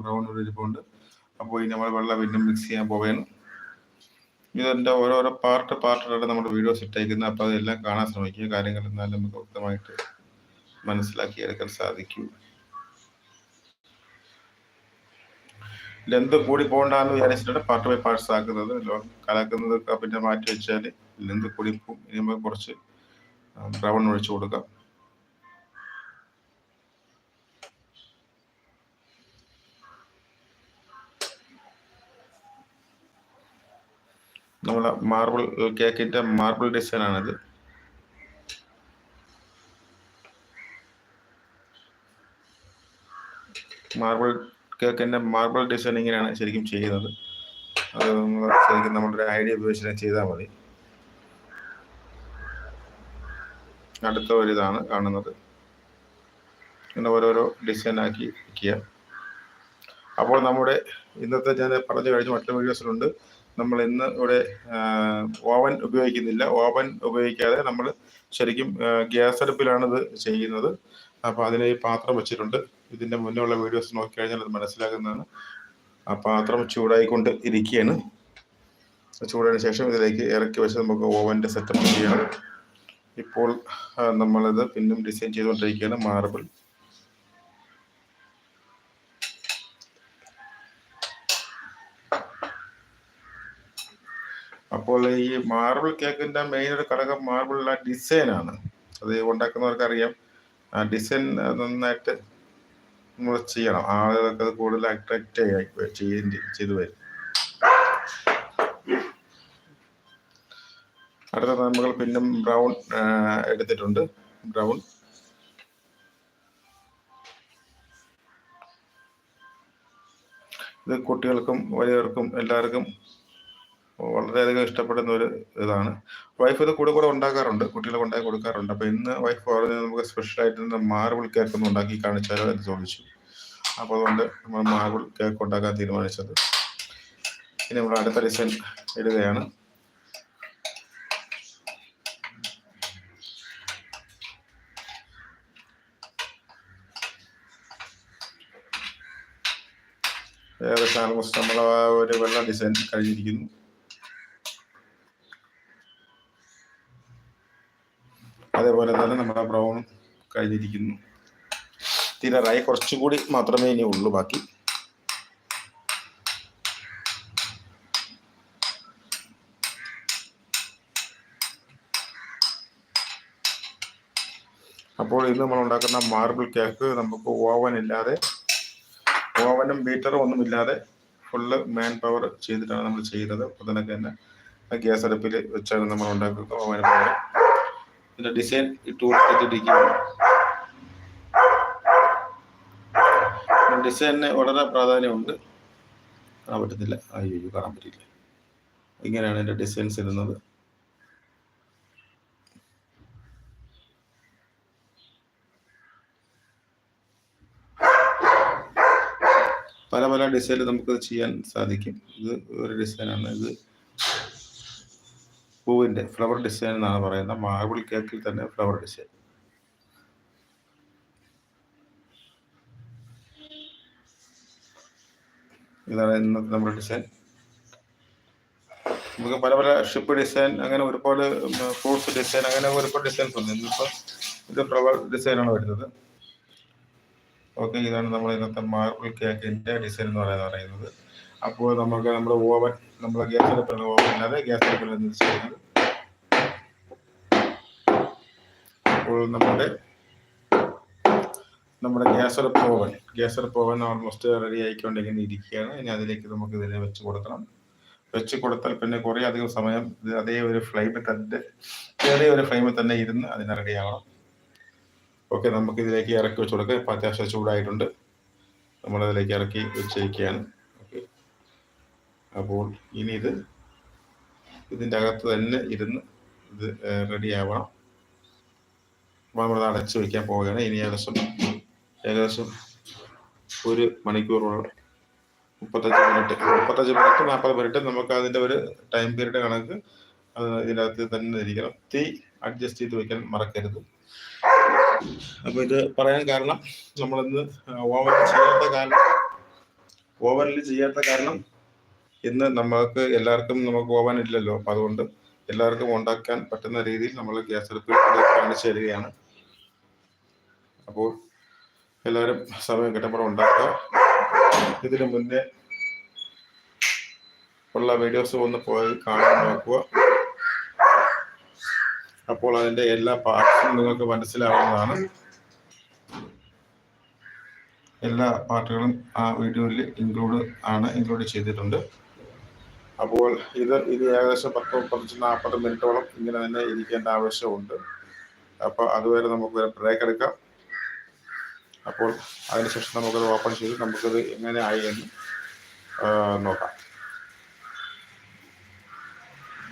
Brown ഒരു ഇരിപ്പുണ്ട്. അപ്പോൾ ഇനി നമ്മൾ വെള്ളം വീണ്ടും മിക്സ് ചെയ്യാൻ പോവുകയാണ്. ഇതിന്റെ ഓരോരോ പാർട്ട് പാർട്ടായിട്ട് നമ്മുടെ വീഡിയോ സെറ്റ് അയക്കുന്നത് അപ്പോൾ അതെല്ലാം കാണാൻ ശ്രമിക്കുക. കാര്യങ്ങൾ എന്നാലും നമുക്ക് വ്യക്തമായിട്ട് മനസ്സിലാക്കി എടുക്കാൻ സാധിക്കൂ. ലെന്ത് കൂടി പോകണ്ടെന്ന് വിചാരിച്ചിട്ടാണ് പാർട്ട് ബൈ പാർട്സ് ആക്കുന്നത്. കലക്കുന്നത് പിന്നെ മാറ്റി വെച്ചാൽ ലെന്ത് കൂടി പോകും ഇനി നമുക്ക് കുറച്ച് ബ്രൗൺ ഒഴിച്ചു കൊടുക്കാം. നമ്മളെ മാർബിൾ കേക്കിന്റെ മാർബിൾ ഡിസൈൻ ആണിത്. മാർബിൾ കേക്കിന്റെ മാർബിൾ ഡിസൈൻ ഇങ്ങനെയാണ് ശരിക്കും ചെയ്യുന്നത്. അത് നമ്മൾ ശരിക്കും നമ്മുടെ ഒരു ഐഡിയ ഉപയോഗിച്ച് ചെയ്താൽ മതി. അടുത്ത ഒരു ഇതാണ് കാണുന്നത്. ഇങ്ങനെ ഓരോരോ ഡിസൈൻ ആക്കി വയ്ക്കുക അപ്പോൾ നമ്മുടെ ഇന്നത്തെ ഞാൻ പറഞ്ഞു കഴിഞ്ഞ മറ്റു വീഡിയോസിലുണ്ട് നമ്മൾ ഇന്ന് ഇവിടെ ഓവൻ ഉപയോഗിക്കുന്നില്ല. ഓവൻ ഉപയോഗിക്കാതെ നമ്മൾ ശരിക്കും ഗ്യാസ് അടുപ്പിലാണ് ഇത് ചെയ്യുന്നത്. അപ്പോൾ അതിന് ഈ പാത്രം വെച്ചിട്ടുണ്ട്. ഇതിന്റെ മുന്നേ ഉള്ള വീഡിയോസ് നോക്കിക്കഴിഞ്ഞാൽ അത് മനസ്സിലാക്കുന്നതാണ്. ആ പാത്രം ചൂടായിക്കൊണ്ട് ഇരിക്കുകയാണ്. ചൂടായതിനു ശേഷം ഇതിലേക്ക് ഇറക്കി വെച്ച് നമുക്ക് ഓവന്റെ സെറ്റപ്പ് ചെയ്യണം ഇപ്പോൾ നമ്മളിത് പിന്നും ഡിസൈൻ ചെയ്തുകൊണ്ടിരിക്കുകയാണ്. മാർബിൾ അപ്പോൾ ഈ മാർബിൾ കേക്കിന്റെ മെയിൻ ഒരു ഘടകം മാർബിളിലെ ഡിസൈൻ ആണ്. അത് ഉണ്ടാക്കുന്നവർക്ക് അറിയാം ആ ഡിസൈൻ നന്നായിട്ട് നമ്മൾ ചെയ്യണം. ആളുകൾക്ക് അത് കൂടുതൽ അട്രാക്റ്റ് ചെയ്യേണ്ടി ചെയ്തു വരും. അടുത്ത നമ്മൾ പിന്നും ബ്രൗൺ എടുത്തിട്ടുണ്ട്. ബ്രൗൺ ഇത് കുട്ടികൾക്കും വലിയവർക്കും എല്ലാവർക്കും വളരെയധികം ഇഷ്ടപ്പെടുന്ന ഒരു ഇതാണ്. വൈഫ് ഇത് കൂടെ കൂടെ ഉണ്ടാക്കാറുണ്ട്. കുട്ടികളെ ഉണ്ടാക്കി കൊടുക്കാറുണ്ട്. അപ്പൊ ഇന്ന് വൈഫ് പറഞ്ഞത് നമുക്ക് സ്പെഷ്യൽ ആയിട്ട് മാർബിൾ കേക്ക് ഒന്ന് ഉണ്ടാക്കി കാണിച്ചാലോ എന്ന് ചോദിച്ചു. അപ്പൊ അതുകൊണ്ട് നമ്മൾ മാർബിൾ കേക്ക് ഉണ്ടാക്കാൻ തീരുമാനിച്ചത്. ഇനി നമ്മൾ അടുത്ത ഡിസൈൻ ഇടുകയാണ്. ഏകദേശം ആൾമോസ്റ്റ് നമ്മൾ ഒരു വെള്ള ഡിസൈൻ കഴിഞ്ഞിരിക്കുന്നു. അതേപോലെ തന്നെ നമ്മുടെ ബ്രൗൺ കഴിഞ്ഞിരിക്കുന്നു. തിരറായി കുറച്ചും കൂടി മാത്രമേ ഇനി ഉള്ളൂ ബാക്കി. അപ്പോൾ ഇന്ന് നമ്മൾ ഉണ്ടാക്കുന്ന മാർബിൾ കേക്ക് നമുക്ക് ഓവൻ ഇല്ലാതെ ഓവനും ബീറ്ററും ഒന്നും ഇല്ലാതെ ഫുള്ള് മാൻ പവർ ചെയ്തിട്ടാണ് നമ്മൾ ചെയ്യുന്നത്. അപ്പോൾ തന്നെ ഗ്യാസ് അടുപ്പിൽ വെച്ചാണ് നമ്മൾ ഉണ്ടാക്കുന്നത്. ഓവന് പകരം ഇതിന്റെ ഡിസൈൻ ഇട്ട് കൊടുത്തിട്ടിരിക്കുകയാണ് ഡിസൈനിന് വളരെ പ്രാധാന്യമുണ്ട്. കാണാൻ പറ്റുന്നില്ല അയ്യോ കാണാൻ പറ്റില്ല ഇങ്ങനെയാണ് എന്റെ ഡിസൈൻസ് ഇടുന്നത്. പല പല ഡിസൈനിൽ നമുക്ക് ചെയ്യാൻ സാധിക്കും. ഇത് ഒരു ഡിസൈനാണ് ഇത് പൂവിന്റെ ഫ്ലവർ ഡിസൈൻ എന്നാണ് പറയുന്നത്. മാർബിൾ കേക്കിൽ തന്നെ ഫ്ലവർ ഡിസൈൻ ഇതാണ് ഇന്നത്തെ നമ്മുടെ ഡിസൈൻ നമുക്ക് പല പല ഷിപ്പ് ഡിസൈൻ അങ്ങനെ ഒരുപാട് ഫ്രൂട്ട്സ് ഡിസൈൻ അങ്ങനെ ഒരുപാട് ഡിസൈൻസ് ഉണ്ട്. ഇന്നിപ്പോൾ ഇത് ഫ്ലവർ ഡിസൈനാണ് വരുന്നത്. ഓക്കെ ഇതാണ് നമ്മൾ ഇന്നത്തെ മാർബിൾ കേക്കിന്റെ ഡിസൈൻ എന്ന് പറയുന്നത് പറയുന്നത്. അപ്പോൾ നമുക്ക് നമ്മുടെ ഓവൻ നമ്മൾ ഗ്യാസ് അടുപ്പിലാണ് ഓവൻ ഇല്ലാതെ ഗ്യാസ് അടുപ്പിലാണ് ചെയ്യുന്നത് അപ്പോൾ നമ്മുടെ നമ്മുടെ ഗ്യാസ് അടുപ്പ് ഓവൻ ഗ്യാസ് അടുപ്പ് ഓവൻ ഓൾമോസ്റ്റ് റെഡി ആയിക്കൊണ്ടിങ്ങനെ ഇരിക്കുകയാണ്. ഇനി അതിലേക്ക് നമുക്ക് ഇതിനെ വെച്ച് കൊടുക്കണം. വെച്ച് കൊടുത്താൽ പിന്നെ കുറേ അധികം സമയം അതേ ഒരു ഫ്ലെയിമിൽ തന്നെ ചെറിയ ഒരു ഫ്ലെയിമിൽ തന്നെ ഇരുന്ന് അതിന് റെഡിയാവണം ഓക്കെ നമുക്ക് ഇതിലേക്ക് ഇറക്കി വെച്ച് കൊടുക്കാം. ഇപ്പം അത്യാവശ്യം ചൂടായിട്ടുണ്ട്. നമ്മളതിലേക്ക് ഇറക്കി വെച്ചിരിക്കുകയാണ് ഓക്കെ. അപ്പോൾ ഇനി ഇത് ഇതിന്റെ അകത്ത് തന്നെ ഇരുന്ന് ഇത് റെഡി ആവണം. അപ്പോൾ നമ്മളത് അടച്ച് വയ്ക്കാൻ പോവുകയാണ്. ഇനി ഏകദേശം ഏകദേശം ഒരു മണിക്കൂറോളം മുപ്പത്തഞ്ച് മിനിറ്റ് മുപ്പത്തഞ്ച് മിനിറ്റ് നാൽപ്പത് മിനിറ്റ് നമുക്ക് അതിന്റെ ഒരു ടൈം പീരീഡ് കണക്ക് ഇതിനകത്ത് തന്നെ ഇരിക്കണം. തീ അഡ്ജസ്റ്റ് ചെയ്ത് വയ്ക്കാൻ മറക്കരുത്. അപ്പോൾ ഇത് പറയാൻ കാരണം നമ്മൾ ഇന്ന് ഓവറിൽ ചെയ്യാത്ത കാരണം ഓവനിൽ ചെയ്യാത്ത കാരണം ഇന്ന് നമുക്ക് എല്ലാവർക്കും നമുക്ക് ഓവൻ ഇല്ലല്ലോ. അപ്പം അതുകൊണ്ട് എല്ലാവർക്കും ഉണ്ടാക്കാൻ പറ്റുന്ന രീതിയിൽ നമ്മൾ ഗ്യാസ് അടുപ്പിൽ കാണിച്ചു തരികയാണ്. അപ്പോൾ എല്ലാവരും സമയം കിട്ടുമ്പോൾ ഉണ്ടാക്കുക. ഇതിനു മുന്നേ ഉള്ള വീഡിയോസ് ഒന്ന് പോയി കാണാൻ നോക്കുക. അപ്പോൾ അതിന്റെ എല്ലാ പാർട്സും നിങ്ങൾക്ക് മനസ്സിലാവുന്നതാണ്. എല്ലാ പാർട്ടുകളും ആ വീഡിയോയിൽ ഇൻക്ലൂഡ് ആണ് ഇൻക്ലൂഡ് ചെയ്തിട്ടുണ്ട്. അപ്പോൾ ഇത് ഇത് ഏകദേശം പത്ത് പതിനഞ്ച് നാൽപ്പത് മിനിറ്റോളം ഇങ്ങനെ തന്നെ ഇരിക്കേണ്ട ആവശ്യമുണ്ട്. അപ്പോൾ അതുവരെ നമുക്ക് ബ്രേക്ക് എടുക്കാം. അപ്പോൾ അതിനുശേഷം നമുക്കത് ഓപ്പൺ ചെയ്ത് നമുക്കത് എങ്ങനെ ആയി എന്ന് നോക്കാം.